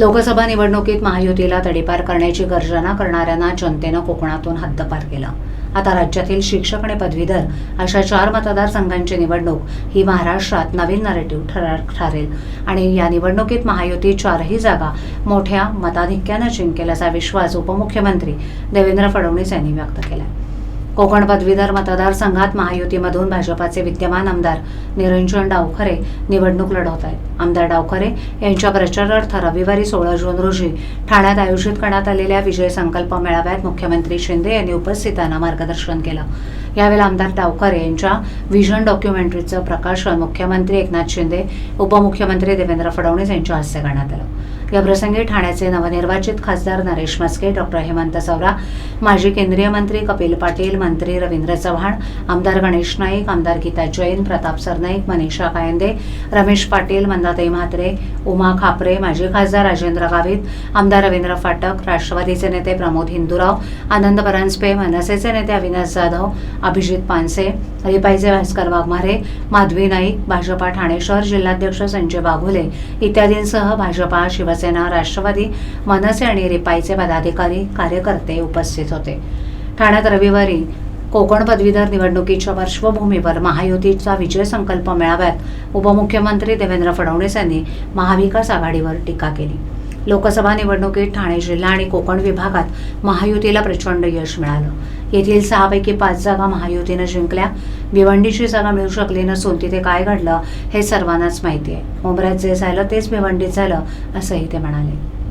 लोकसभा निवडणुकीत महायुतीला तडीपार करण्याची गर्जना करणाऱ्यांना जनतेनं कोकणातून हद्दपार केलं. आता राज्यातील शिक्षक आणि पदवीधर अशा चार मतदारसंघांची निवडणूक ही महाराष्ट्रात नवीन नरेटिव्ह ठर ठरेल. आणि या निवडणुकीत महायुती चारही जागा मोठ्या मताधिक्यानं जिंकेल असा विश्वास उपमुख्यमंत्री देवेंद्र फडणवीस यांनी व्यक्त केला कोकण पदवीधर मतदारसंघात महायुतीमधून भाजपाचे विद्यमान आमदार निरंजन डावखरे निवडणूक लढवत आहेत आमदार डावखरे यांच्या प्रचारार्थ रविवारी सोळा जून रोजी ठाण्यात आयोजित करण्यात आलेल्या विजय संकल्प मेळाव्यात मुख्यमंत्री शिंदे यांनी उपस्थितांना मार्गदर्शन केलं. यावेळी आमदार डावखरे यांच्या व्हिजन डॉक्युमेंटरीचं प्रकाशन मुख्यमंत्री एकनाथ शिंदे उपमुख्यमंत्री देवेंद्र फडणवीस यांच्या हस्ते करण्यात आलं. याप्रसंगी ठाण्याचे नवनिर्वाचित खासदार नरेश मस्के डॉक्टर हेमंत चौरा माजी केंद्रीय मंत्री कपिल पाटील मंत्री रवींद्र चव्हाण आमदार गणेश नाईक आमदार गीता जैन प्रताप सरनाईक मनीषा कायंदे रमेश पाटील मंदाताई म्हात्रे उमा खापरे माजी खासदार राजेंद्र गावित आमदार रवींद्र फाटक राष्ट्रवादीचे नेते प्रमोद हिंदूराव आनंद परांजपे मनसेचे नेते अविनाश जाधव अभिजित पानसे रिपाईचे भास्कर वाघमारे माधवी नाईक भाजपा ठाणे शहर जिल्हाध्यक्ष संजय बाघुले इत्यादींसह भाजपा शिवसेना राष्ट्रवादी मनसे आणि रिपाईचे पदाधिकारी कार्यकर्ते उपस्थित होते. ठाण्यात रविवारी कोकण पदवीधर निवडणुकीच्या पार्श्वभूमीवर महायुतीचा विजय संकल्प मेळाव्यात उपमुख्यमंत्री देवेंद्र फडणवीस यांनी महाविकास आघाडीवर टीका केली. लोकसभा निवडणुकीत ठाणे जिल्हा आणि कोकण विभागात महायुतीला प्रचंड यश मिळालं. येथील सहापैकी पाच जागा महायुतीनं जिंकल्या. भिवंडीची जागा मिळू शकली नसून तिथे काय घडलं हे सर्वांनाच माहिती आहे. मुंबऱ्यात जे झालं तेच भिवंडीत झालं असंही ते म्हणाले.